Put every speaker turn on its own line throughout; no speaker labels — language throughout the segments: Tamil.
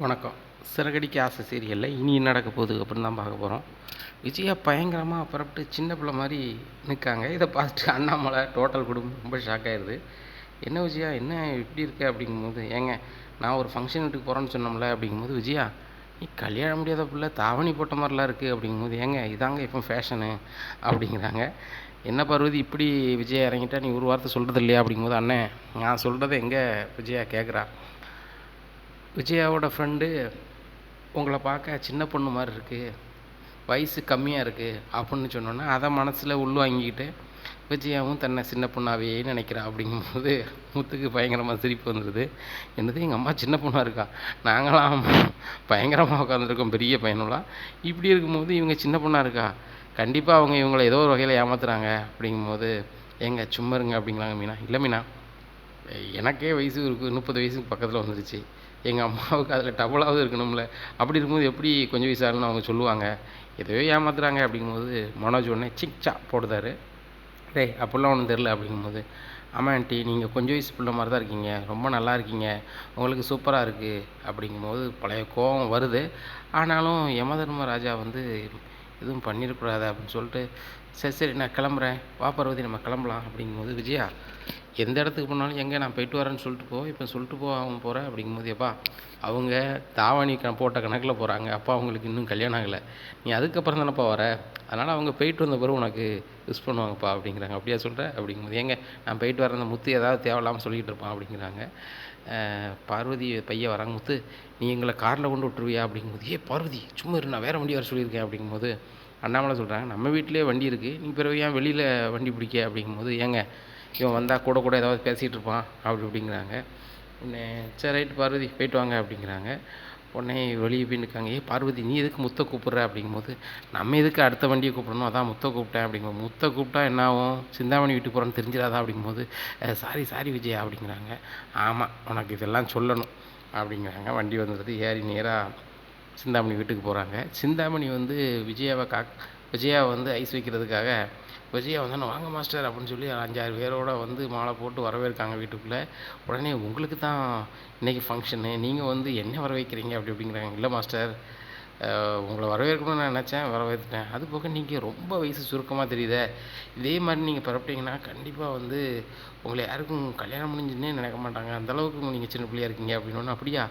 வணக்கம். சிறகடிக்க ஆசை சீரியலில் இனி நடக்க போகுது அப்படின்னு தான் பார்க்க போகிறோம் விஜயா பயங்கரமாக புறப்பட்டு சின்ன பிள்ளை மாதிரி நிற்காங்க இதை பார்த்துட்டு அண்ணாமலை டோட்டல் குடும்பம் ரொம்ப ஷாக் ஆயிடுது என்ன விஜயா? என்ன இப்படி இருக்க அப்படிங்கும்போது ஏங்க நான் ஒரு ஃபங்க்ஷன் வீட்டுக்கு போகிறேன்னு சொன்னோம்ல அப்படிங்கும்போது விஜயா நீ கல்யாணம் முடியாத பிள்ளை தாவணி போட்ட மாதிரிலாம் இருக்குது அப்படிங்கும்போது ஏங்க இதாங்க இப்போ ஃபேஷனு அப்படிங்கிறாங்க. என்ன பருவது இப்படி விஜயா இறங்கிட்டா நீ ஒரு வார்த்தை சொல்கிறது இல்லையா அப்படிங்கும்போது அண்ணன் நான் சொல்கிறத எங்கே விஜயா கேட்குறா விஜயாவோட ஃப்ரெண்டு உங்களை பார்க்க சின்ன பொண்ணு மாதிரி இருக்குது வயசு கம்மியாக இருக்குது அப்படின்னு சொன்னோன்னே அதை மனசில் உள்வாங்கிக்கிட்டு விஜயாவும் தன்னை சின்ன பொண்ணாவே நினைக்கிறா அப்படிங்கும்போது முத்துக்கு பயங்கரமாக சிரிப்பு வந்துடுது என்னது எங்கள் அம்மா சின்ன பொண்ணாக இருக்கா? நாங்களாம் பயங்கரமாக உட்காந்துருக்கோம் பெரிய பையனெலாம் இப்படி இருக்கும்போது இவங்க சின்ன பொண்ணாக இருக்கா? கண்டிப்பாக அவங்க இவங்களை ஏதோ ஒரு வகையில் ஏமாத்துறாங்க அப்படிங்கும்போது ஏங்க சும்மா இருங்க அப்படிங்களாங்க மீனா. இல்லை மீனா எனக்கே வயசு இருக்கு முப்பது வயசுக்கு பக்கத்தில் வந்துருச்சு. எங்கள் அம்மாவுக்கு அதில் டபுளாவது இருக்கணும்ல. அப்படி இருக்கும்போது எப்படி கொஞ்சம் வயசாகணும்னு அவங்க சொல்லுவாங்க. எதையோ ஏமாத்துறாங்க அப்படிங்கும்போது மனோஜ் உடனே சிக்சா போடுதாரு டேய் அப்படிலாம் ஒன்றும் தெரில அப்படிங்கும்போது ஆமாம் ஆண்டி நீங்கள் கொஞ்சம் வயசு பிள்ளை மாதிரி தான் இருக்கீங்க. ரொம்ப நல்லா இருக்கீங்க. உங்களுக்கு சூப்பராக இருக்குது அப்படிங்கும்போது பழைய கோபம் வருது. ஆனாலும் யமதர்மராஜா வந்து எதுவும் பண்ணிடக்கூடாது அப்படின்னு சொல்லிட்டு சரி சரி நான் கிளம்புறேன். வா பார்வதி நம்ம கிளம்பலாம். அப்படிங்கும்போது விஜயா எந்த இடத்துக்கு போனாலும் எங்கே நான் போயிட்டு வரேன்னு சொல்லிட்டு போ இப்போ சொல்லிட்டு போ அவன் போகிறேன் அப்படிங்கும்போது எப்பா அவங்க தாவணி க போட்ட கணக்கில் போகிறாங்க அப்பா அவங்களுக்கு இன்னும் கல்யாணம் ஆகலை. நீ அதுக்கப்புறம் தானேப்பா வர? அதனால் அவங்க போயிட்டு வந்த பிறகு உனக்கு யூஸ் பண்ணுவாங்கப்பா அப்படிங்கிறாங்க. அப்படியா சொல்கிற அப்படிங்கும்போது ஏங்க நான் போயிட்டு வரேன் அந்த முத்து ஏதாவது தேவையில்லாமல் சொல்லிகிட்டு இருப்பான் அப்படிங்கிறாங்க. பார்வதி பையன் வராங்க. முத்து நீ எங்களை காரில் கொண்டு விட்டுருவியா? அப்படிங்கும்போது ஏ பார்வதி சும்மா இரு நான் வேறு வண்டி வர சொல்லியிருக்கேன் அப்படிங்கும்போது அண்ணாமலை சொல்கிறாங்க நம்ம வீட்டிலே வண்டி இருக்குது நீ பிறகு ஏன் வெளியில் வண்டி பிடிக்க? அப்படிங்கும்போது ஏங்க இவன் வந்தால் கூட கூட ஏதாவது பேசிகிட்டு இருப்பான் அப்படி அப்படிங்கிறாங்க உடனே சரி ரைட் பார்வதி போயிட்டு வாங்க அப்படிங்கிறாங்க. உடனே வெளியே போய் நிற்காங்க. ஏ பார்வதி நீ எதுக்கு முத்த கூப்பிட்ற? அப்படிங்கும்போது நம்ம எதுக்கு அடுத்த வண்டியை கூப்பிடணும்? அதான் முத்த கூப்பிட்டேன் அப்படிங்கும்போது முத்த கூப்பிட்டா என்ன ஆகும்? சிந்தாமணி வீட்டுக்கு போகிறோன்னு தெரிஞ்சிடாதா? அப்படிங்கும்போது சாரி சாரி விஜயா அப்படிங்கிறாங்க. ஆமாம் உனக்கு இதெல்லாம் சொல்லணும் அப்படிங்கிறாங்க. வண்டி வந்துடுது ஏறி நேராக சிந்தாமணி வீட்டுக்கு போகிறாங்க சிந்தாமணி வந்து விஜயாவை கா விஜயாவை வந்து ஐஸ் வைக்கிறதுக்காக விஜயா வந்தானே வாங்க மாஸ்டர் அப்படின்னு சொல்லி அஞ்சாறு பேரோட வந்து மாலை போட்டு வரவேற்காங்க வீட்டுக்குள்ளே. உடனே உங்களுக்கு தான் இன்றைக்கி ஃபங்க்ஷனு நீங்கள் வந்து என்ன வர வைக்கிறீங்க அப்படி அப்படிங்கிறாங்க இல்லை மாஸ்டர். உங்களை வரவேற்கணும்னு நான் நினச்சேன். வரவேற்றுட்டேன் அது போக நீங்கள் ரொம்ப வயசு சுருக்கமாக தெரியுதே. இதே மாதிரி நீங்கள் பரப்பிட்டீங்கன்னா கண்டிப்பாக வந்து உங்களை யாருக்கும் கல்யாணம் முடிஞ்சுன்னே நினைக்க மாட்டாங்க. அந்தளவுக்கு நீங்கள் சின்ன பிள்ளையா இருக்கீங்க. அப்படின்னு அப்படியா?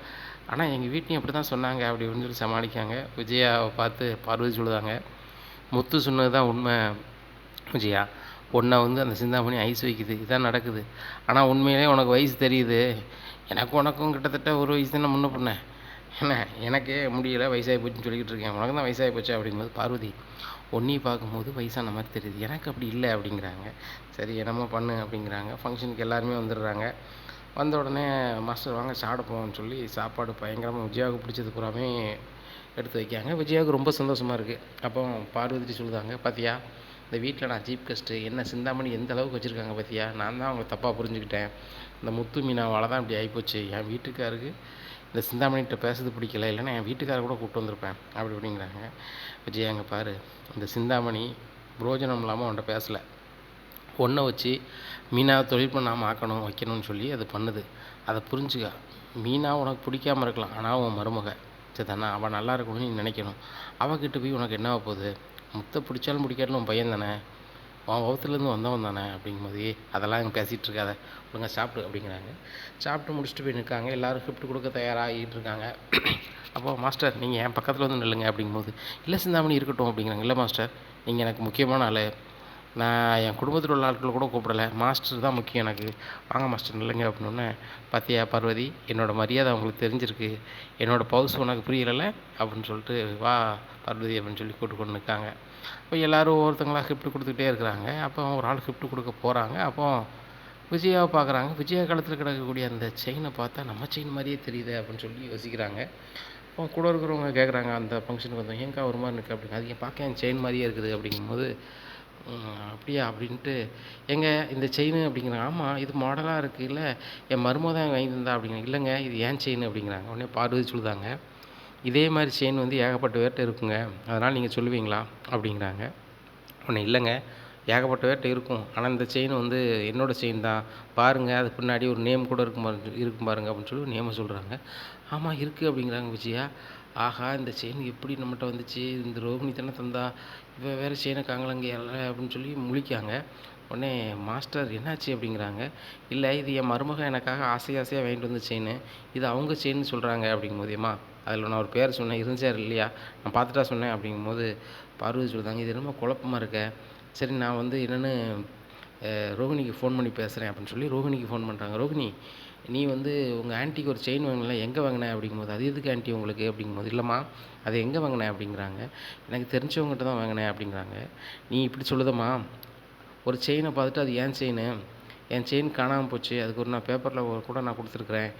ஆனால் எங்கள் வீட்டையும் அப்படி தான் சொன்னாங்க. அப்படி அப்படின்னு சொல்லி சமாளிக்காங்க விஜயாவை பார்த்து பார்வதி சொல்லுதாங்க. முத்து சொன்னது தான் உண்மை. விஜயா உன்னை வந்து அந்த சிந்தாமணி ஐஸ் வைக்குது. இதான் நடக்குது. ஆனால் உண்மையிலே உனக்கு வயசு தெரியுது. எனக்கு உனக்கும் கிட்டத்தட்ட ஒரு வயசு தானே முன்ன பின்ன. என்ன? எனக்கே முடியல வயசாகி போச்சுன்னு சொல்லிக்கிட்டு இருக்கேன். உனக்கு தான் வயசாகி போச்சு அப்படிங்கும்போது பார்வதி ஒன்றையும் பார்க்கும்போது வயசான மாதிரி தெரியுது. எனக்கு அப்படி இல்லை அப்படிங்கிறாங்க. சரி என்னமோ பண்ணு அப்படிங்கிறாங்க. ஃபங்க்ஷனுக்கு எல்லாருமே வந்துடுறாங்க. வந்த உடனே மாஸ்டர் வாங்க சாப்பிட போவோம்னு சொல்லி சாப்பாடு பயங்கரமாக விஜயாவுக்கு பிடிச்சது பூராமே எடுத்து வைக்காங்க விஜயாவுக்கு ரொம்ப சந்தோஷமாக இருக்குது அப்போ பார்வதி சொல்லுதாங்க பார்த்தியா இந்த வீட்டில் நான் சீப் கெஸ்ட்டு என்ன சிந்தாமணி எந்த அளவுக்கு வச்சுருக்காங்க பார்த்தியா நான் தான் அவங்கள தப்பாக புரிஞ்சுக்கிட்டேன். இந்த முத்து மீனாவால் தான் இப்படி ஆகிப்போச்சு என் வீட்டுக்காருக்கு இந்த சிந்தாமணிகிட்ட பேசுறது பிடிக்கல. இல்லைன்னா என் வீட்டுக்கார கூட கூப்பிட்டு வந்திருப்பேன். அப்படி அப்படிங்கிறாங்க விஜய் அங்கே பாரு. இந்த சிந்தாமணி புரோஜனம் இல்லாமல் அவன்கிட்ட பேசலை. ஒன்றை வச்சு மீனாவை தொழில் பண்ணாமல் ஆக்கணும் வைக்கணும்னு சொல்லி அது பண்ணுது. அதை புரிஞ்சுக்க. மீனா உனக்கு பிடிக்காம இருக்கலாம். ஆனால் உன் மருமக. சரி அவள் நல்லா இருக்கணும்னு நீ நினைக்கணும். அவகிட்ட போய் உனக்கு என்ன போகுது? முத்தை பிடிச்சாலும் பிடிக்காட்டிலும் உன் பையன் தானே? உன் வகுத்துலேருந்து வந்தவன் தானே? அப்படிங்கும்போது அதெல்லாம் அங்கே பேசிகிட்டு இருக்காத. ஒழுங்கா சாப்பிடு அப்படிங்கிறாங்க. சாப்பிட்டு முடிச்சுட்டு போய் நிற்காங்க. எல்லோரும் ஷிஃப்ட் கொடுக்க தயாராகிட்டு இருக்காங்க. அப்போ மாஸ்டர் நீங்கள் என் பக்கத்தில் வந்து நில்லுங்க அப்படிங்கும்போது இல்லை சிந்தாமணி இருக்கட்டும் அப்படிங்கிறாங்க. இல்லை மாஸ்டர் நீங்கள் எனக்கு முக்கியமான ஆள். நான் என் குடும்பத்தில் உள்ள ஆட்களை கூட கூப்பிடல. மாஸ்டர் தான் முக்கியம் எனக்கு. வாங்க மாஸ்டர் நில்லுங்க அப்படின்னோடனே பார்த்தியா பார்வதி என்னோடய மரியாதை அவங்களுக்கு தெரிஞ்சிருக்கு. என்னோடய பவுஸ் உனக்கு புரியலைல்ல? அப்படின்னு சொல்லிட்டு வா பார்வதி அப்படின்னு சொல்லி கூட்டு கொண்டு நிற்காங்க இப்போ எல்லோரும் ஒவ்வொருத்தங்களா கிஃப்ட் கொடுத்துக்கிட்டே இருக்கிறாங்க. அப்போ ஒரு ஆள் கிஃப்ட் கொடுக்க போகிறாங்க அப்போ விஜயாவை பார்க்குறாங்க. விஜயா காலத்தில் கிடக்கக்கூடிய அந்த செயினை பார்த்தா நம்ம செயின் மாதிரியே தெரியுது அப்படின்னு சொல்லி யோசிக்கிறாங்க. அப்போ கூட இருக்கிறவங்க கேட்குறாங்க அந்த ஃபங்க்ஷனுக்கு வந்தவங்க ஏங்கா ஒரு மாதிரி இருக்குது அப்படிங்க. அது பார்க்க என் செயின் மாதிரியே இருக்குது. அப்படிங்கும்போது அப்படியா அப்படின்ட்டு. ஏங்க இந்த செயின் அப்படிங்கிறாங்க. ஆமாம் இது மாடலாக இருக்குல்ல என் மருமக தான் வாங்கி தந்தா அப்படிங்கிறாங்க. இல்லைங்க இது ஏன் செயின் அப்படிங்கிறாங்க. உடனே பார்வதி சொல்லுதாங்க இதே மாதிரி செயின் வந்து ஏகப்பட்ட பேர்கிட்ட இருக்குங்க. அதனால் நீங்கள் சொல்லுவீங்களா? அப்படிங்கிறாங்க. உடனே இல்லைங்க ஏகப்பட்ட பேர்கிட்ட இருக்கும். ஆனால் இந்த செயின் வந்து என்னோட செயின் தான். பாருங்கள் அது பின்னாடி ஒரு நேம் கூட இருக்கும் பாருங்க இருக்கும் பாருங்க அப்படின்னு சொல்லி நேமை சொல்கிறாங்க ஆமாம் இருக்குது அப்படிங்கிறாங்க விஜயா. ஆஹா இந்த செயின் எப்படி நம்மகிட்ட வந்துச்சு? இந்த ரோகிணி தானே தந்தா. இவ வேறு செயினை காங்கலங்க அப்படின்னு சொல்லி முழிக்காங்க. உடனே மாஸ்டர் என்னாச்சு? அப்படிங்கிறாங்க. இல்லை இது என் மருமகன் எனக்காக ஆசை ஆசையாக வாங்கிட்டு வந்த செயின் இது அவங்க செயின் சொல்கிறாங்க அப்படிங்கும்போது ஏம்மா அதில் நான் ஒரு பேர் சொன்னேன். இருந்துச்சார் இல்லையா? நான் பார்த்துட்டா சொன்னேன். அப்படிங்கும்போது பார்வதி சொல்லுதாங்க இது என்னமோ குழப்பமாக இருக்க. சரி நான் வந்து என்னென்னு ரோஹிணிக்கு ஃபோன் பண்ணி பேசுகிறேன் அப்படின்னு சொல்லி ரோகிணிக்கு ஃபோன் பண்ணுறாங்க ரோகிணி நீ வந்து உங்கள் ஆன்ட்டிக்கு ஒரு செயின் வாங்கினல எங்கே வாங்கின அப்படிங்கும்போது அது எதுக்கு ஆன்ட்டி உங்களுக்கு அப்படிங்கும்போது? இல்லைம்மா அது எங்கே வாங்கின அப்படிங்கிறாங்க. எனக்கு தெரிஞ்சவங்ககிட்ட தான் வாங்கினேன் அப்படிங்கிறாங்க. நீ இப்படி சொல்லுதம்மா ஒரு செயினை பார்த்துட்டு அது ஏன் செயினு? என் செயின் காணாமல் போச்சு. அதுக்கு ஒரு நான் பேப்பரில் கூட நான் கொடுத்துருக்குறேன்.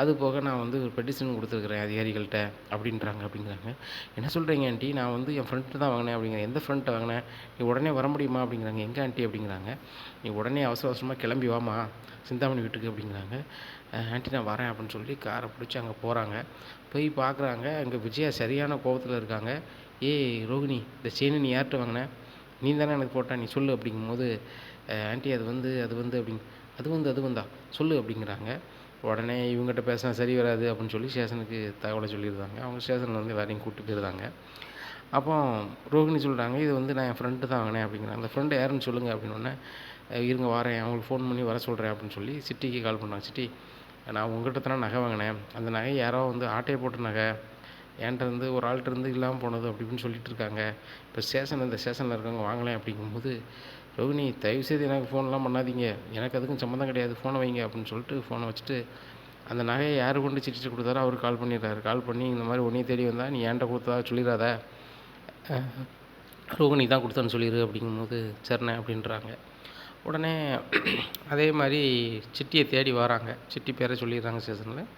அது போக நான் வந்து ஒரு பெட்டிஷன் கொடுத்துருக்குறேன் அதிகாரிகள்கிட்ட. அப்படின்றாங்க அப்படிங்கிறாங்க. என்ன சொல்கிறீங்க ஆண்டி நான் வந்து என் ஃப்ரெண்ட்டு தான் வாங்கினேன் அப்படிங்கிறேன் எந்த ஃப்ரெண்ட்டை வாங்கினேன்? நீ உடனே வர முடியுமா? அப்படிங்கிறாங்க. எங்கே ஆண்டி அப்படிங்கிறாங்க. நீ உடனே அவசர அவசரமாக கிளம்பி வாமா சிந்தாமணி வீட்டுக்கு அப்படிங்கிறாங்க. ஆண்டி நான் வரேன் அப்படின்னு சொல்லி காரை பிடிச்சி அங்கே போகிறாங்க போய் பார்க்குறாங்க அங்கே விஜயா சரியான கோபத்தில் இருக்காங்க. ஏய் ரோகிணி இந்த செயினை நீ யார்கிட்ட வாங்கின? நீ தானே எனக்கு போட்டா நீ சொல்லு அப்படிங்கும்போது ஆண்டி அது வந்து அது வந்து அப்படிங் அது வந்து அது வந்தா சொல்லு அப்படிங்கிறாங்க. உடனே இவங்ககிட்ட பேசினா சரி வராது அப்படின்னு சொல்லி ஸ்டேஷனுக்கு தகவலை சொல்லியிருந்தாங்க அவங்க ஸ்டேஷனில் வந்து எல்லாரையும் கூப்பிட்டு போயிருந்தாங்க அப்போ ரோகிணி சொல்கிறாங்க இது வந்து நான் என் ஃப்ரெண்டு தான் வாங்கினேன் அப்படிங்கிறாங்க. அந்த ஃப்ரெண்டு யாருன்னு சொல்லுங்கள் அப்படின்னோடனே இருங்க வரேன். அவங்களுக்கு ஃபோன் பண்ணி வர சொல்கிறேன் அப்படின்னு சொல்லி சிட்டிக்கு கால் பண்ணாங்க சிட்டி நான் உங்கள்கிட்ட தானே நகை வாங்கினேன். அந்த நகை யாரோ வந்து ஆட்டையை போட்ட நகை என்கிட்ட இருந்து ஒரு ஆள்கிட்ட இருந்து இல்லாமல் போனது அப்படி இப்படின்னு சொல்லிட்டு இருக்காங்க. இப்போ ஸ்டேஷன் இந்த ஸ்டேஷனில் இருக்கவங்க வாங்கலேன் அப்படிங்கும்போது ரோகிணி தயவுசெய்து எனக்கு ஃபோன்லாம் பண்ணாதீங்க. எனக்கு அதுக்கும் சம்மந்தம் கிடையாது. ஃபோனை வைங்க அப்படின்னு சொல்லிட்டு ஃபோனை வச்சுட்டு அந்த நகையை யார் கொண்டு சிரிச்சு கொடுத்தாரோ அவர் கால் பண்ணிடுறாரு. கால் பண்ணி இந்த மாதிரி உன்னையும் தேடி வந்தால் நீ ஏன்ட்ட கொடுத்ததா சொல்லிடாத. ரோகிணி தான் கொடுத்தான்னு சொல்லிடு அப்படிங்கும்போது சரிண்ணே அப்படின்றாங்க. உடனே அதே மாதிரி சிட்டியை தேடி வராங்க. சிட்டி பேரை சொல்லிடுறாங்க ஸ்டேஷனில்.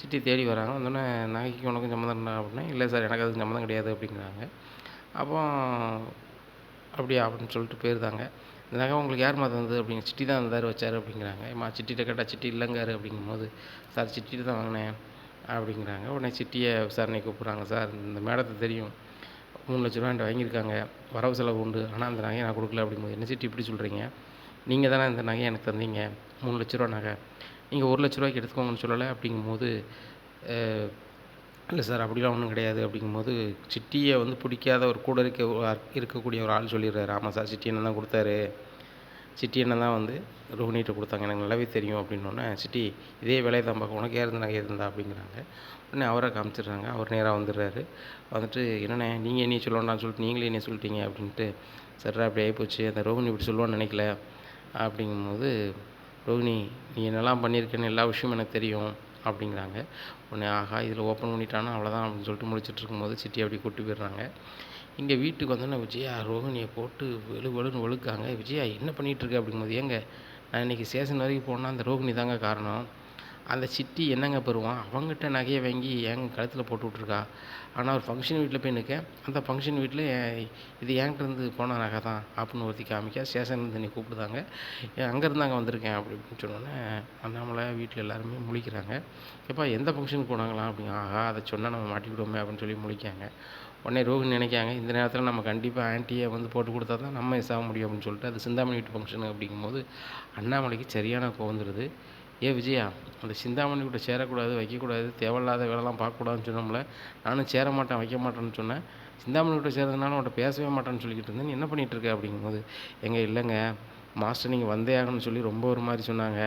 சிட்டி தேடி வராங்க. வந்தோடனே நகைக்கு உனக்கும் சம்மந்தம் என்ன அப்படின்னா இல்லை சார் எனக்கு அதுக்கு சம்மந்தம் கிடையாது அப்படிங்கிறாங்க. அப்போ அப்படியா அப்படின்னு சொல்லிட்டு போயிருந்தாங்க. இந்த நகை உங்களுக்கு யாரும்மா தந்தது அப்படிங்க சிட்டி தான் தந்தார் வச்சார் அப்படிங்கிறாங்க. ஏம்மா சிட்டிகிட்ட கேட்டால் சிட்டி இல்லைங்காரு அப்படிங்கும்போது சார் சிட்டிகிட்ட தான் வாங்கினேன் அப்படிங்கிறாங்க. உடனே சிட்டியை விசாரணை கூப்பிட்றாங்க சார் இந்த மேடத்தை தெரியும். மூணு லட்ச ரூபா என்கிட்ட வாங்கியிருக்காங்க. வரவு செலவு உண்டு. ஆனால் அந்த நகையை நான் கொடுக்கல அப்படிங்கும்போது என்ன சிட்டி இப்படி சொல்கிறீங்க நீங்கள் தானே இந்த நகையை எனக்கு தந்தீங்க. மூணு லட்ச ரூபா நகை. நீங்கள் ஒரு லட்ச ரூபாய்க்கு எடுத்துக்கோங்கன்னு சொல்லலை அப்படிங்கும்போது இல்லை சார் அப்படிலாம் ஒன்றும் கிடையாது. அப்படிங்கும்போது சிட்டியை வந்து பிடிக்காத ஒரு கூட இருக்க இருக்கக்கூடிய ஒரு ஆள் சொல்லிடுறாரு. ஆமாம் சார் சிட்டி என்ன தான் கொடுத்தாரு. சிட்டி என்ன தான் வந்து ரோஹினிகிட்ட கொடுத்தாங்க. எனக்கு நல்லாவே தெரியும் அப்படின்னோடனே சிட்டி இதே வேலையை தான் பார்க்க உனக்கு யார் நகை இருந்தா அப்படிங்கிறாங்க. உடனே அவரை காமிச்சிடுறாங்க. அவர் நேராக வந்துடுறாரு. வந்துட்டு என்னண்ணே நீங்கள் என்னையை சொல்லணும்னு சொல்லிட்டு நீங்களே என்ன சொல்லிட்டீங்க அப்படின்ட்டு சரிடா அப்படி ஆகிப்போச்சு அந்த ரோஹினி இப்படி சொல்லுவான்னு நினைக்கல. அப்படிங்கும்போது ரோஹினி நீ என்னெல்லாம் பண்ணியிருக்கேன்னு எல்லா விஷயமும் எனக்கு தெரியும். அப்படிங்கிறாங்க. உடனே ஆஹா இதில் ஓப்பன் பண்ணிட்டானா? அவ்வளோதான் அப்படின்னு சொல்லிட்டு முடிச்சுட்டு இருக்கும்போது சிட்டி அப்படி கூட்டி போயிடுறாங்க. இங்கே வீட்டுக்கு வந்தோன்னே விஜயா ரோஹிணியை போட்டு வெளு வெளுன்னு வெளுக்காங்க. விஜயா என்ன பண்ணிகிட்ருக்க? அப்படிங்கும்போது ஏங்க நான் இன்றைக்கி ஸ்டேஷன் வரைக்கும் போனால் அந்த ரோகிணி தாங்க காரணம். அந்த சிட்டி என்னங்க பெறுவான் அவங்ககிட்ட நகையை வாங்கி என் கழுத்தில் போட்டு விட்ருக்கா ஆனால் ஒரு ஃபங்க்ஷன் வீட்டில் போய் நிற்க அந்த ஃபங்க்ஷன் வீட்டில் இது என்கிட்ட இருந்து போன நகை தான் அப்படின்னு ஒருத்தி காமிக்க. ஸ்டேஷன்லேருந்து நீ கூப்பிடுதாங்க. அங்கேருந்து அங்கே வந்திருக்கேன் அப்படி அப்படின்னு சொன்னோன்னே அண்ணாமலை வீட்டில் எல்லாருமே முழிக்கிறாங்க. எப்பா எந்த ஃபங்க்ஷனுக்கு போனாங்களாம்? அப்படிங்க ஆஹா அதை சொன்னால் நம்ம மாட்டிக்கிடுவோமே அப்படின்னு சொல்லி முழிக்காங்க. உடனே ரோஹிணி நினைக்காங்க இந்த நேரத்தில் நம்ம கண்டிப்பாக ஆன்ட்டியை வந்து போட்டு கொடுத்தா தான் நம்ம சாக முடியும் அப்படின்னு சொல்லிட்டு அது சிந்தாமணி வீட்டு ஃபங்க்ஷனு அப்படிங்கும்போது அண்ணாமலைக்கு சரியான கோவந்துருது ஏ விஜயா அந்த சிந்தாமணி கூட சேரக்கூடாது வைக்கக்கூடாது தேவையில்லாத வேலைலாம் பார்க்கக்கூடாதுன்னு சொன்னோம்ல நானும் சேர மாட்டேன் வைக்க மாட்டேன்னு சொன்னேன். சிந்தாமணி கூட சேர்றதுனால உன்ட்ட பேசவே மாட்டேன்னு சொல்லிக்கிட்டு இருந்தேன். என்ன பண்ணிகிட்டு இருக்க அப்படிங்கும்போது எங்கே இல்லைங்க மாஸ்டர் நீங்கள் வந்தே ஆகணும்னு சொல்லி ரொம்ப ஒரு மாதிரி சொன்னாங்க.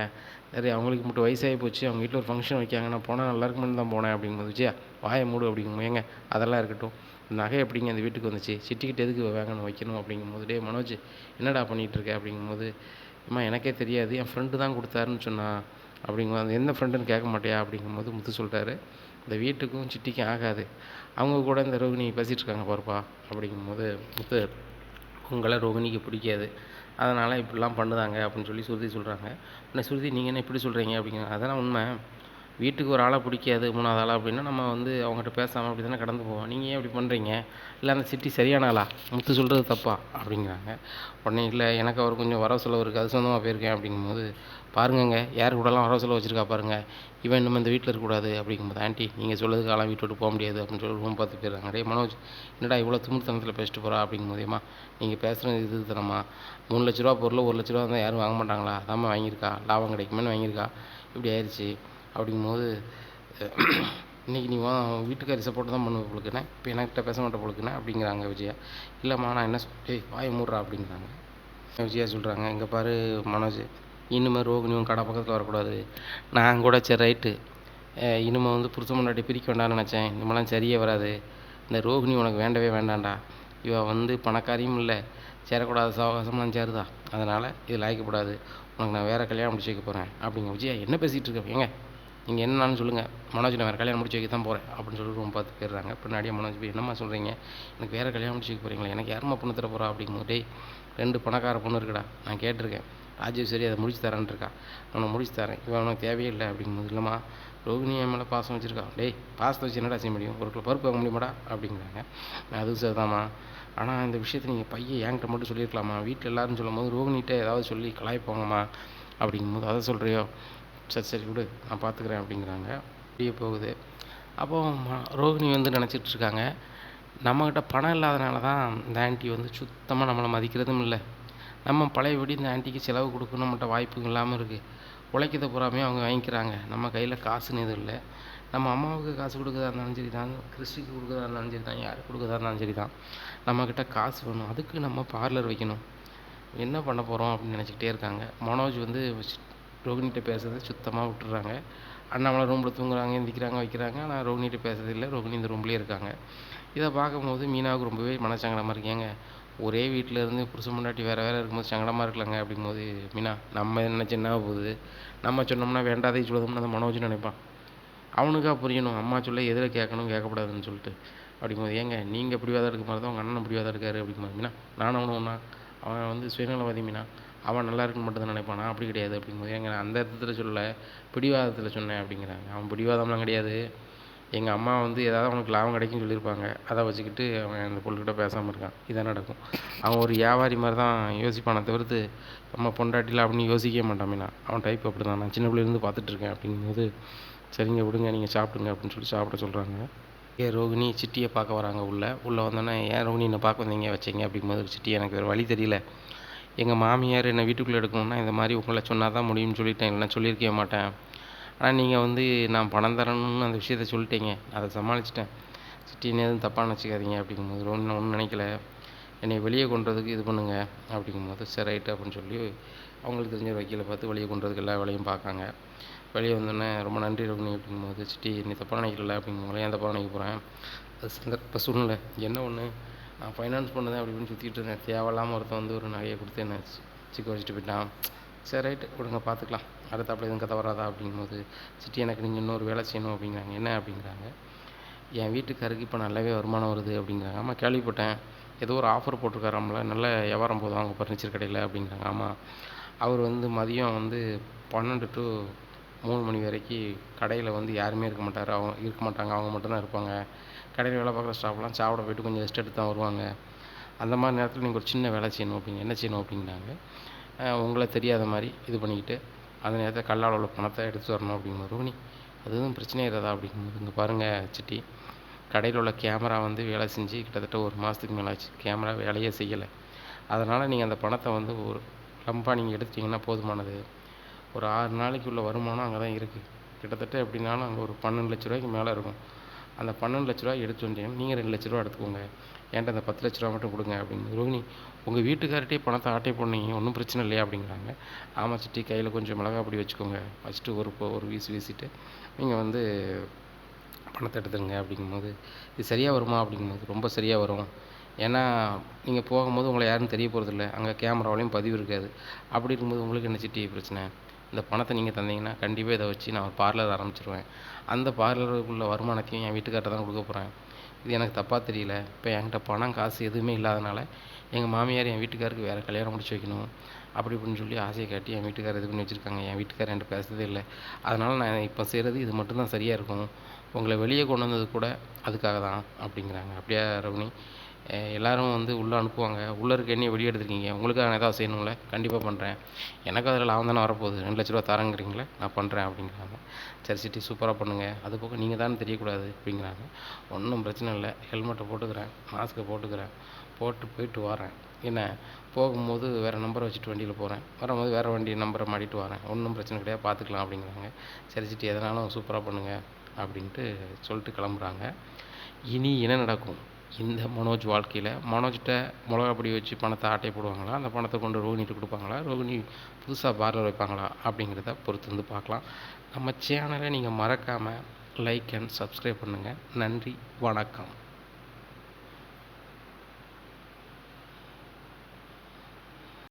சரி அவங்களுக்கு மட்டும் வயசாகி போச்சு அவங்க வீட்டில் ஒரு ஃபங்க்ஷன் வைக்காங்க நான் போனால் நல்லா இருக்குமென்னு தான் போனேன் அப்படிங்கும்போது விஜயா வாயை மூடு அப்படிங்கும்போது ஏங்க அதெல்லாம் இருக்கட்டும். நகை எப்படிங்க அந்த வீட்டுக்கு வந்துச்சு? சிட்டிக்கிட்ட எதுக்கு வாங்கணும் வைக்கணும் அப்படிங்கும்போது டே மனோஜ் என்னடா பண்ணிகிட்ருக்க அப்படிங்கும்போது அம்மா எனக்கே தெரியாது. என் ஃப்ரெண்டு தான் கொடுத்தாருன்னு சொன்னான் அப்படிங்கும்போது அந்த எந்த ஃப்ரெண்டுன்னு கேட்க மாட்டியா? அப்படிங்கும்போது முத்து சொல்லிட்டாரு இந்த வீட்டுக்கும் சிட்டிக்கும் ஆகாது. அவங்க கூட இந்த ரோகிணி பேசிகிட்டு இருக்காங்க பாருப்பா அப்படிங்கும்போது முத்து உங்களை ரோகிணிக்கு பிடிக்காது. அதனால் இப்படிலாம் பண்ணுதாங்க அப்படின்னு சொல்லி சுருதி சொல்கிறாங்க உடனே சுருதி நீங்கள் என்ன இப்படி சொல்கிறீங்க அப்படிங்க அதெல்லாம் உண்மை. வீட்டுக்கு ஒரு ஆளை பிடிக்காது மூணாவது ஆளாக அப்படின்னா நம்ம வந்து அவங்ககிட்ட பேசாமல் அப்படி தானே கடந்து போவோம். நீங்கள் ஏன் இப்படி பண்ணுறீங்க இல்லை அந்த சிட்டி சரியான ஆளா முத்து சொல்கிறது தப்பா? அப்படிங்கிறாங்க. உடனே இல்லை எனக்கு அவர் கொஞ்சம் வர செலவு இருக்குது அது சொந்தமாக போயிருக்கேன். அப்படிங்கும்போது பாருங்கங்க யார் கூடலாம் வர செலவு வச்சுருக்கா பாருங்க. இவன் நம்ம இந்த வீட்டில் இருக்கக்கூடாது. அப்படிங்கும்போது ஆண்டி நீங்கள் சொல்லதுக்கு ஆளாம் வீட்டு விட்டு போக முடியாது. அப்படின்னு சொல்லி ரூம் பார்த்து போயிடுறாங்க. டே மனோஜ் என்னடா இவ்வளோ திமிர்த்தனத்தில் பேசிட்டு போகிறா அப்படிங்கும்போதேம்மா நீங்கள் பேசுகிறது இது தரமா மூணு லட்ச ரூபா பொருள் ஒரு லட்ச ரூபா இருந்தால் யாரும் வாங்க மாட்டாங்களா? அதாம்மா வாங்கியிருக்கா? லாபம் கிடைக்குமேனு வாங்கியிருக்கா? இப்படி ஆயிடுச்சு அப்படிங்கும்போது இன்றைக்கி நீ வா வீட்டுக்காரி சப்போர்ட் தான் பண்ணுவ பொழுக்குண்ணே இப்போ என்கிட்ட பேச மாட்டே பொழுக்குண்ணே அப்படிங்கிறாங்க விஜயா. இல்லைம்மா நான் என்ன சொல் ஏய் வாயை மூடுறா அப்படிங்கிறாங்க. விஜயா சொல்கிறாங்க இங்கே பாரு மனோஜ் இனிமேல் ரோகிணியும் கடை பக்கத்தில் வரக்கூடாது. நான் கூட சரி ரைட்டு. இனிமேல் வந்து புருஷ முன்னாடி பிரிக்க வேண்டாம்னு நினச்சேன். இனிமேலாம் சரியே வராது. இந்த ரோகிணி உனக்கு வேண்டவே வேண்டாம்டா. இவ வந்து பணக்காரியும் இல்லை சேரக்கூடாத சவகாசம்லாம் சேருதா. அதனால் இது லாய்க்கப்படாது. உனக்கு நான் வேறு கல்யாணம் முடிச்சு வைக்க போகிறேன் அப்படிங்க விஜயா என்ன பேசிகிட்டு இருக்கேன் ஏங்க நீங்கள் என்னன்னு சொல்லுங்கள் மனோஜ் நான் வேறு கல்யாணம் முடிச்சு வைக்க தான் போகிறேன் அப்படின்னு சொல்லிட்டு ரூம் பார்த்து போயிடுறாங்க. பின்னாடியே மனோஜ் போய் என்னம்மா சொல்கிறீங்க எனக்கு வேறு கல்யாணம் முடிச்சு வைக்க போகிறீங்களா எனக்கு யாரும்மா பொண்ணு தர போகிறா அப்படிங்கும்போது டேய் ரெண்டு பணக்கார பொண்ணு இருக்குடா. நான் கேட்டிருக்கேன். ராஜேஸ்வரி அதை முடிச்சு தரேன் இருக்கா. அவனை முடிச்சு தரேன். இவன் அவனுக்கு தேவையே இல்லை. அப்படிங்கும்போது இல்லைம்மா ரோகிணி என் மேலே பாசம் வச்சுருக்கான் டேய் பாசத்தை வச்சு என்னடா செய்ய முடியும்? ஒரு கிலோ பருப்பு வாங்க முடியுமாடா? அப்படிங்கிறாங்க. நான் அதுவும் சரிதாம்மா. ஆனால் இந்த விஷயத்தை நீங்கள் பையன் என்கிட்ட மட்டும் சொல்லியிருக்கலாமா? வீட்டில் எல்லாரும் சொல்லும் போது ரோகிணிகிட்ட ஏதாவது சொல்லி கலாய்ப்பாங்கம்மா. அப்படிங்கும்போது அதை சொல்கிறியோ சரி சரி விடு நான் பார்த்துக்குறேன் அப்படிங்கிறாங்க. அப்படியே போகுது. அப்போ ம- ரோகிணி வந்து நினச்சிட்டு இருக்காங்க. நம்மக்கிட்ட பணம் இல்லாதனால தான் இந்த ஆன்ட்டி வந்து சுத்தமாக நம்மளை மதிக்கிறதும் இல்லை. நம்ம பழையபடி இந்த ஆண்டிக்கு செலவு கொடுக்க நம்மகிட்ட வாய்ப்பும் இல்லாமல் இருக்குது உழைக்கிறத பூராமே அவங்க வாங்கிக்கிறாங்க. நம்ம கையில் காசுன்னு எதுவும் இல்லை. நம்ம அம்மாவுக்கு காசு கொடுக்குறதா இருந்தாலும் சரி தான் கிறிஸ்டிக்கு கொடுக்குறதா இருந்தாலும் சரி தான் யாருக்கு கொடுக்குறதா இருந்தாலும் சரி தான். நம்மக்கிட்ட காசு வேணும். அதுக்கு நம்ம பார்லர் வைக்கணும். என்ன பண்ண போகிறோம் அப்படின்னு நினச்சிக்கிட்டே இருக்காங்க. மனோஜ் வந்து ரோகிணிகிட்ட பேசுறதை சுத்தமாக விட்டுறாங்க. அண்ணாமலை ரூமில் தூங்குறாங்க எந்திக்கிறாங்க வைக்கிறாங்க. ஆனால் ரோகிணிகிட்ட பேசுறது இல்லை. ரோகிணி இந்த ரூம்லேயே இருக்காங்க. இதை பார்க்கும்போது மீனாவுக்கு ரொம்பவே மனசங்கடமாக இருக்கேங்க ஒரே வீட்டில் இருந்து புருஷன் முன்னாடி வேறு வேறு இருக்கும்போது சங்கடமாக இருக்கலாங்க அப்படிங்கும்போது மீனா நம்ம நினச்சி என்ன போகுது? நம்ம சொன்னோம்னா வேண்டாதே சொல்லுதோம்னு அந்த மனோஜ் நினைப்பான். அவனுக்காக புரியணும். அம்மா சொல்ல எதில் கேட்கணும் கேட்கக்கூடாதுன்னு சொல்லிட்டு. அப்படிங்கும்போது ஏங்க நீங்கள் பிடிவாதம் இருக்க மாதிரி தான் உங்கள் அண்ணன் தான் இருக்காரு அப்படிங்கும்போது மீனா நானும் அவனும் ஒன்றா அவன் வந்து சுயநலவாதி மீனா. அவன் நல்லா இருக்குன்னு மட்டும் தான் நினைப்பானா? அப்படி கிடையாது. அப்படிங்கும்போது ஏங்க நான் அந்த அர்த்தத்தில் சொல்லலை. பிடிவாதத்தில் சொன்னேன் அப்படிங்கிறாங்க. அவன் பிடிவாதம்லாம் கிடையாது. எங்கள் அம்மா வந்து ஏதாவது அவனுக்கு லாபம் கிடைக்கும்னு சொல்லியிருப்பாங்க. அதை வச்சுக்கிட்டு அவன் அந்த பொருள்கிட்ட பேசாமல் இருக்கான். இதான் நடக்கும். அவன் ஒரு வியாபாரி மாதிரி தான் யோசிப்பான தவிர்த்து நம்ம பொண்டாட்டில அப்படின்னு யோசிக்கவே மாட்டான் நான் அவன் டைப் அப்படி தான் நான் சின்ன பிள்ளையிலேருந்து பார்த்துட்டு இருக்கேன் அப்படிங்கும்போது சரிங்க விடுங்க. நீங்கள் சாப்பிடுங்க அப்படின்னு சொல்லி சாப்பிட சொல்கிறாங்க ஏ ரோகிணி சிட்டியை பார்க்க வராங்க உள்ளே. உள்ளே வந்தோன்னே ஏன் ரோகிணி என்னை பார்க்க வந்தீங்க? வச்சீங்க? அப்படிங்கும்போது சிட்டி எனக்கு வேறு வழி தெரியல. எங்கள் மாமியார் என்னை வீட்டுக்குள்ளே எடுக்கணும்னா இந்த மாதிரி உங்களை சொன்னால் தான் முடியும்னு சொல்லிட்டேன். இல்லைனா சொல்லியிருக்கவே மாட்டேன். ஆனால் நீங்கள் வந்து நான் பணம் தரணும்னு அந்த விஷயத்த சொல்லிட்டீங்க. அதை சமாளிச்சிட்டேன். சிட்டின்னு எதுவும் தப்பாக நினச்சிக்காதீங்க அப்படிங்கும்போது ஒன்றும் ஒன்றும் நினைக்கல. என்னை வெளியே கொண்டுறதுக்கு இது பண்ணுங்க அப்படிங்கும்போது சரி ரைட்டு அப்படின்னு சொல்லி அவங்களுக்கு தெரிஞ்ச வக்கீலை பார்த்து வெளியே கொண்டுறதுக்கு எல்லா வேலையும் பார்க்காங்க. வெளியே வந்தோடனே ரொம்ப நன்றி ரோகிணி அப்படிங்கும்போது சிட்டி நீ தப்பாக நினைக்கல அப்படிங்கும்போது ஏன் தப்பாக நினைக்க போகிறேன் அது சந்தர்ப்ப சூழ்நிலை. என்ன ஒன்று நான் ஃபைனான்ஸ் பண்ணதேன் அப்படி இப்படின்னு சுற்றிட்டு இருந்தேன். தேவையில்லாமல் ஒருத்தன் வந்து ஒரு நகையை கொடுத்து என்ன சிக்க வச்சுட்டு போயிட்டான். சரி ரைட்டு கொடுங்க பார்த்துக்கலாம். அடுத்தாப்புல எதுவும் கதை வராதா அப்படிங்கும்போது சிட்டி எனக்கு நீங்கள் இன்னொரு வேலை செய்யணும் அப்படிங்கிறாங்க. என்ன அப்படிங்கிறாங்க. என் வீட்டுக்காருக்கு இப்போ நல்லாவே வருமானம் வருது அப்படிங்கிறாங்க. ஆமாம் கேள்விப்பட்டேன். ஏதோ ஒரு ஆஃபர் போட்டிருக்காராம்ல. நல்ல வியாபாரம் போதும் அவங்க ஃபர்னிச்சர் கடையில் அப்படிங்கிறாங்க. ஆமாம் அவர் வந்து மதியம் வந்து பன்னெண்டு டு மூணு மணி வரைக்கும் கடையில் வந்து யாருமே இருக்க மாட்டார். அவங்க இருக்க மாட்டாங்க. அவங்க மட்டும்தான் இருப்பாங்க. கடையில் வேலை பார்க்குற ஸ்டாஃப்லாம் சாப்பிட போயிட்டு கொஞ்சம் ரெஸ்ட் எடுத்து தான் வருவாங்க. அந்த மாதிரி நேரத்தில் நீங்கள் ஒரு சின்ன வேலை செய்யணும் அப்படிங்க என்ன செய்யணும் அப்படிங்கிறாங்க உங்களை தெரியாத மாதிரி இது பண்ணிக்கிட்டு அந்த நேரத்தில் கல்லால் உள்ள பணத்தை எடுத்து வரணும் அப்படிங்கும்போது ரோனி அது எதுவும் பிரச்சனை இருக்கிறதா அப்படிங்கும்போது இங்கே பாருங்கள் சிட்டி கடையில் உள்ள கேமரா வந்து வேலை செஞ்சு கிட்டத்தட்ட ஒரு மாதத்துக்கு மேலே ஆச்சு. கேமரா வேலையே செய்யலை. அதனால் நீங்கள் அந்த பணத்தை வந்து ஒரு லம்பாக நீங்கள் எடுத்துட்டிங்கன்னா போதுமானது. ஒரு ஆறு நாளைக்கு உள்ள வருமானம் அங்கே தான் இருக்குது கிட்டத்தட்ட எப்படினாலும் அங்கே ஒரு பன்னெண்டு லட்ச ரூபாய்க்கு மேலே இருக்கும். அந்த பன்னெண்டு லட்ச ரூபா எடுத்து வந்தேன். நீங்கள் ரெண்டு லட்ச ரூபா எடுத்துக்கோங்க. என்கிட்ட அந்த பத்து லட்ச ரூபா மட்டும் கொடுங்க அப்படின்னு. ரோஹினி உங்கள் வீட்டுக்கார்ட்டே பணத்தை ஆட்டை போனீங்க ஒன்றும் பிரச்சனை இல்லையா அப்படிங்கிறாங்க. ஆமாம் சிட்டி கையில் கொஞ்சம் மிளகா பொடி வச்சுக்கோங்க. வச்சுட்டு ஒரு ஒரு வீசி வீசிட்டு நீங்கள் வந்து பணத்தை எடுத்துருங்க அப்படிங்கும்போது இது சரியாக வருமா அப்படிங்கும்போது ரொம்ப சரியாக வரும். ஏன்னா நீங்கள் போகும்போது உங்களை யாரும் தெரிய போகிறதில்ல அங்கே கேமராவிலையும் பதிவு இருக்காது. அப்படி இருக்கும்போது உங்களுக்கு என்ன சிட்டி பிரச்சனை? இந்த பணத்தை நீங்கள் தந்தீங்கன்னா கண்டிப்பாக இதை வச்சு நான் ஒரு பார்லர் ஆரம்பிச்சிருவேன். அந்த பார்லருக்குள்ள வருமானத்தையும் என் வீட்டுக்கார்ட்ட தான் கொடுக்க போகிறேன் இது எனக்கு தப்பாக தெரியல. இப்போ என்கிட்ட பணம் காசு எதுவுமே இல்லாதனால எங்கள் மாமியார் என் வீட்டுக்காருக்கு வேறு கல்யாணம் முடிச்சு வைக்கணும். அப்படி இப்படின்னு சொல்லி ஆசையை காட்டி என் வீட்டுக்காரர் இது பண்ணி வச்சுருக்காங்க. என் வீட்டுக்காரர் என்கிட்ட பேசுறதே இல்லை. அதனால் நான் இப்போ செய்கிறது இது மட்டும்தான் சரியாக இருக்கும். உங்களை வெளியே கொண்டு வந்தது கூட அதுக்காக தான் அப்படிங்கிறாங்க. அப்படியா ரவுனி? எல்லாரும் வந்து உள்ளே அனுப்புவாங்க. உள்ளே இருக்க எண்ணெயை வெளியே எடுத்துருக்கீங்க. உங்களுக்காக நான் ஏதாவது செய்யணும்ல? கண்டிப்பாக பண்ணுறேன் எனக்கு அதில் லாபம் தானே வரப்போகுது. ரெண்டு லட்ச ரூபா தரங்கிறீங்களே? நான் பண்ணுறேன் அப்படிங்கிறாங்க. சரி சிட்டி சூப்பராக பண்ணுங்கள் அது போக நீங்கள் தானே தெரியக்கூடாது அப்படிங்கிறாங்க. ஒன்றும் பிரச்சனை இல்லை. ஹெல்மெட்டை போட்டுக்கிறேன். மாஸ்க்கை போட்டுக்கிறேன். போட்டு போயிட்டு வரேன். என்ன? போகும்போது வேறு நம்பரை வச்சுட்டு வண்டியில் போகிறேன் வரும்போது வேறு வண்டி நம்பரை மாட்டிட்டு வரேன். ஒன்றும் பிரச்சனை கிடையாது. பார்த்துக்கலாம் அப்படிங்கிறாங்க. சரி சிட்டி எதனாலும் சூப்பராக பண்ணுங்கள் அப்படின்ட்டு சொல்லிட்டு கிளம்புறாங்க. இனி என்ன நடக்கும்? இந்த மனோஜ் வாழ்க்கையில் மனோஜ்கிட்ட மிளகா பொடி வச்சு பணத்தை ஆட்டை போடுவாங்களா? அந்த பணத்தை கொண்டு ரோகிணிட்டு கொடுப்பாங்களா? ரோகிணி புதுசாக பார்லர் வைப்பாங்களா? அப்படிங்கிறத பொறுத்து வந்து பார்க்கலாம். நம்ம சேனலை நீங்கள் மறக்காமல் லைக் அண்ட் சப்ஸ்கிரைப் பண்ணுங்கள் நன்றி வணக்கம்.